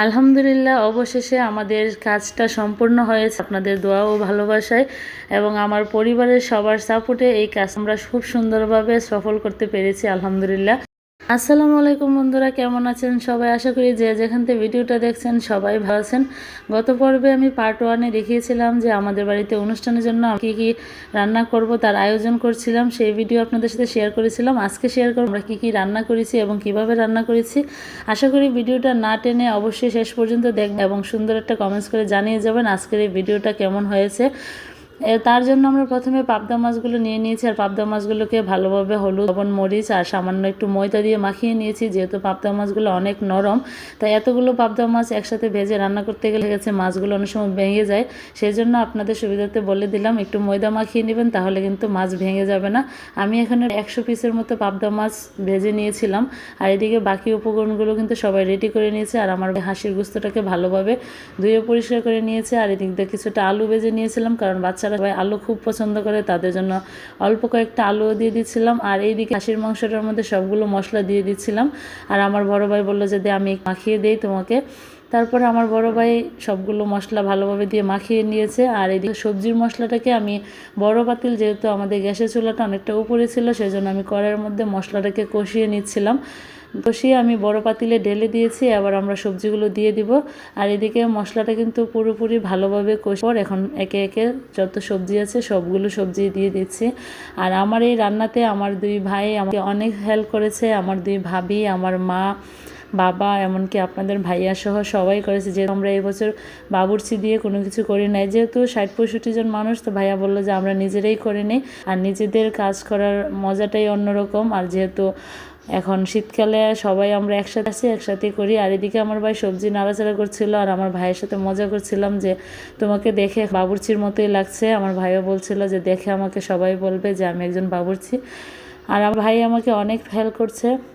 আলহামদুলিল্লাহ, অবশেষে আমাদের কাজটা সম্পূর্ণ হয়েছে। আপনাদের দোয়া ও ভালোবাসায় এবং আমার পরিবারের সবার সাপোর্টে এই কাজ আমরা খুব সুন্দরভাবে সফল করতে পেরেছি, আলহামদুলিল্লাহ। আসসালামু আলাইকুম বন্ধুরা, কেমন আছেন সবাই? আশা করি যে যেখান থেকে ভিডিওটা দেখছেন সবাই ভালো আছেন। গত পর্বে আমি পার্ট ওয়ানে দেখিয়েছিলাম যে আমাদের বাড়িতে অনুষ্ঠানের জন্য কী কী রান্না করব, তার আয়োজন করছিলাম। সেই ভিডিও আপনাদের সাথে শেয়ার করেছিলাম। আজকে শেয়ার করব আমরা কী কী রান্না করেছি এবং কীভাবে রান্না করেছি। আশা করি ভিডিওটা না টেনে অবশ্যই শেষ পর্যন্ত দেখবেন এবং সুন্দর একটা কমেন্টস করে জানিয়ে যাবেন আজকের এই ভিডিওটা কেমন হয়েছে। তার জন্য আমরা প্রথমে পাবদা মাছগুলো নিয়ে নিয়েছি, আর পাবদা মাছগুলোকে ভালোভাবে হলুদ, লবণ, মরিচ, আর সামান্য একটু ময়দা দিয়ে মাখিয়ে নিয়েছি, যেহেতু পাবদা মাছগুলো অনেক নরম। তাই এতগুলো পাবদা মাছ একসাথে ভেজে রান্না করতে গেলে গেছে মাছগুলো অনেক সময় ভেঙে যায়। সেই জন্য আপনাদের সুবিধাতে বলে দিলাম, একটু ময়দা মাখিয়ে নেবেন, তাহলে কিন্তু মাছ ভেঙে যাবে না। আমি এখানে একশো পিসের মতো পাবদা মাছ ভেজে নিয়েছিলাম, আর এদিকে বাকি উপকরণগুলো কিন্তু সবাই রেডি করে নিয়েছে, আর আমার হাসির গুস্তটাকে ভালোভাবে ধুয়ে পরিষ্কার করে নিয়েছে, আর এদিক দিয়ে কিছুটা আলু ভেজে নিয়েছিলাম, কারণ বাচ্চারা সবাই আলু খুব পছন্দ করে, তাদের জন্য অল্প কয়েকটা আলুও দিয়ে দিচ্ছিলাম। আর এইদিকে হাঁসির মাংসটার মধ্যে সবগুলো মশলা দিয়ে দিচ্ছিলাম। আর আমার বড় ভাই বলল যে আমি মাখিয়ে দেই তোমাকে। তারপরে আমার বড় ভাই সবগুলো মশলা ভালোভাবে দিয়ে মাখিয়ে নিয়েছে। আর এদিকে সবজির মশলাটাকে আমি, বড় পাতিল যেহেতু আমাদের গ্যাসের চুলাটা অনেকটা উপরে ছিল, সেজন্য আমি কড়াইয়ের মধ্যে মশলাটাকে কষিয়ে নিচ্ছিলাম। কষিয়ে আমি বড় পাতিলে ঢেলে দিয়েছি, আবার আমরা সবজিগুলো দিয়ে দিব। আর এদিকে মশলাটা কিন্তু পুরোপুরি ভালোভাবে কষে পর এখন একে একে যত সবজি আছে সবগুলো সবজি দিয়ে দিচ্ছি। আর আমার এই রান্নাতে আমার দুই ভাই আমাকে অনেক হেল্প করেছে, আমার দুই ভাবি, আমার মা, বাবা, এমনকি আপনাদের ভাইয়া সহ সবাই করেছে। যে আমরা এবছর বাবুর্চি দিয়ে কোনো কিছু করি নাই, যেহেতু ষাট পঁয়ষট্টি জন মানুষ, তো ভাইয়া বলল যে আমরা নিজেরাই করে নিই। আর নিজেদের কাজ করার মজাটাই অন্যরকম। আর যেহেতু এখন শীতকালে সবাই আমরা একসাথে আছি, একসাথে করি। আর এদিকে আমার ভাই সবজি নাড়াচাড়া করছিল আর আমার ভাইয়ের সাথে মজা করছিলাম যে, তোমাকে দেখে বাবুর্চির মতোই লাগছে। আমার ভাইও বলছিল যে, দেখে আমাকে সবাই বলবে যে, আমি একজন বাবুর্চি। আর আমার ভাই আমাকে অনেক হেল্প করছে।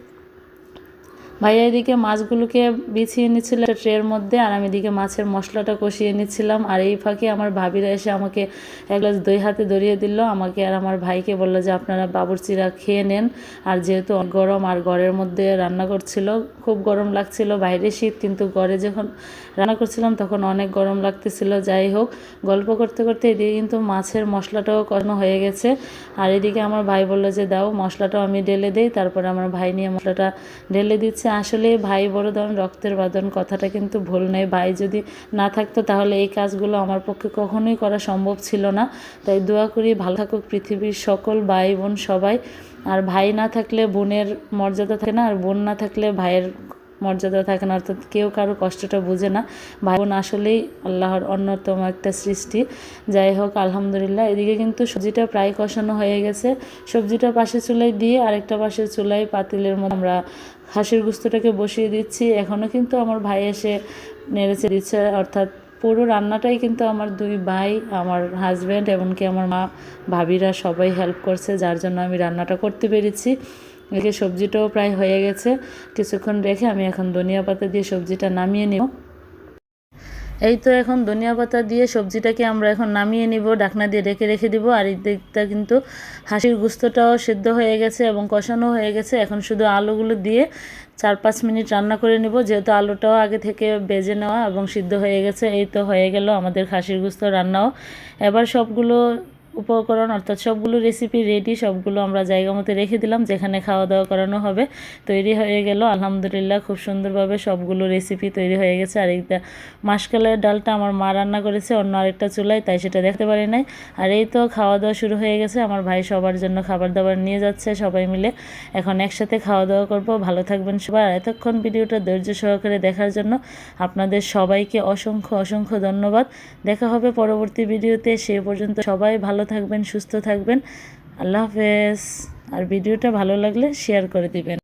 ভাইয়া এদিকে মাছগুলোকে বিছিয়ে নিচ্ছিল ট্রের মধ্যে, আর আমি এদিকে মাছের মশলাটা কষিয়ে নিচ্ছিলাম। আর এই ফাঁকে আমার ভাবিরা এসে আমাকে এক গ্লাস দই হাতে ধরিয়ে দিল। আমাকে আর আমার ভাইকে বলল যে, আপনারা বাবুর্চিরা খেয়ে নেন। আর যেহেতু গরম আর ঘরের মধ্যে রান্না করছিল, খুব গরম লাগছিল বাইরে শীত, কিন্তু ঘরে যখন রান্না করছিলাম তখন অনেক গরম লাগতেছিল। যাই হোক, গল্প করতে করতে এদিকে কিন্তু মাছের মশলাটাও করানো হয়ে গেছে। আর এদিকে আমার ভাই বলল যে, দাও মশলাটাও আমি ঢেলে দিই। তারপরে আমার ভাই নিয়ে মশলাটা ঢেলে দিচ্ছে। আসলে ভাই বড় ধরন রক্তের বাঁধন, কথাটা কিন্তু ভুল নেই ভাই যদি না থাকতো তাহলে এই কাজগুলো আমার পক্ষে কখনোই করা সম্ভব ছিল না। তাই দোয়া করি, ভালো থাকুক পৃথিবীর সকল ভাই বোন সবাই। আর ভাই না থাকলে বোনের মর্যাদা থাকে না, আর বোন না থাকলে ভাইয়ের মর্যাদা থাকে না, অর্থাৎ কেউ কারও কষ্টটা বুঝে না। ভাই বোন আসলেই আল্লাহর অন্যতম একটা সৃষ্টি। যাই হোক, আলহামদুলিল্লাহ, এদিকে কিন্তু সবজিটা প্রায় কষানো হয়ে গেছে। সবজিটা পাশে চুলায় দিয়ে আরেকটা পাশে চুলায় পাতিলের মধ্যে আমরা হাঁসের গুস্তটাকে বসিয়ে দিচ্ছি। এখনও কিন্তু আমার ভাই এসে নেড়েছে দিচ্ছে, অর্থাৎ পুরো রান্নাটাই কিন্তু আমার দুই ভাই, আমার হাজব্যান্ড এমনকি আমার মা, ভাবিরা সবাই হেল্প করছে, যার জন্য আমি রান্নাটা করতে পেরেছি। এদিকে সবজিটাও প্রায় হয়ে গেছে। কিছুক্ষণ রেখে আমি এখন ধনিয়া পাতা দিয়ে সবজিটা নামিয়ে নিব। এই তো এখন ধনিয়া পাতা দিয়ে সবজিটাকে আমরা এখন নামিয়ে নিব, ঢাকনা দিয়ে রেখে রেখে দিব। আর এই দিকটা কিন্তু হাসির গুস্তটাও সিদ্ধ হয়ে গেছে এবং কষানো হয়ে গেছে। এখন শুধু আলুগুলো দিয়ে চার পাঁচ মিনিট রান্না করে নেব। যেহেতু আলুটাও আগে থেকে বেজে নেওয়া এবং সিদ্ধ হয়ে গেছে, এই তো হয়ে গেল আমাদের খাসির গুস্ত রান্নাও। এবার সবগুলো উপকরণ, অর্থাৎ সবগুলো রেসিপি রেডি সবগুলো আমরা জায়গা মতো রেখে দিলাম, যেখানে খাওয়া দাওয়া করানো হবে। তৈরি হয়ে গেল, আলহামদুলিল্লাহ, খুব সুন্দরভাবে সবগুলো রেসিপি তৈরি হয়ে গেছে। আর এইটা মাসকালের ডালটা আমার মা রান্না করেছে, অন্য আরেকটা চুলায়, তাই সেটা দেখতে পারি নাই। আর এই তো খাওয়া দাওয়া শুরু হয়ে গেছে, আমার ভাই সবার জন্য খাবার দাবার নিয়ে যাচ্ছে, সবাই মিলে এখন একসাথে খাওয়া দাওয়া করব। ভালো থাকবেন সবাই। আর এতক্ষণ ভিডিওটা ধৈর্য সহকারে দেখার জন্য আপনাদের সবাইকে অসংখ্য অসংখ্য ধন্যবাদ। দেখা হবে পরবর্তী ভিডিওতে, সে পর্যন্ত সবাই ভালো থাকবেন সুস্থ থাকবেন। আল্লাহ হাফেজ। আর ভিডিওটা ভালো লাগলে শেয়ার করে দিবেন।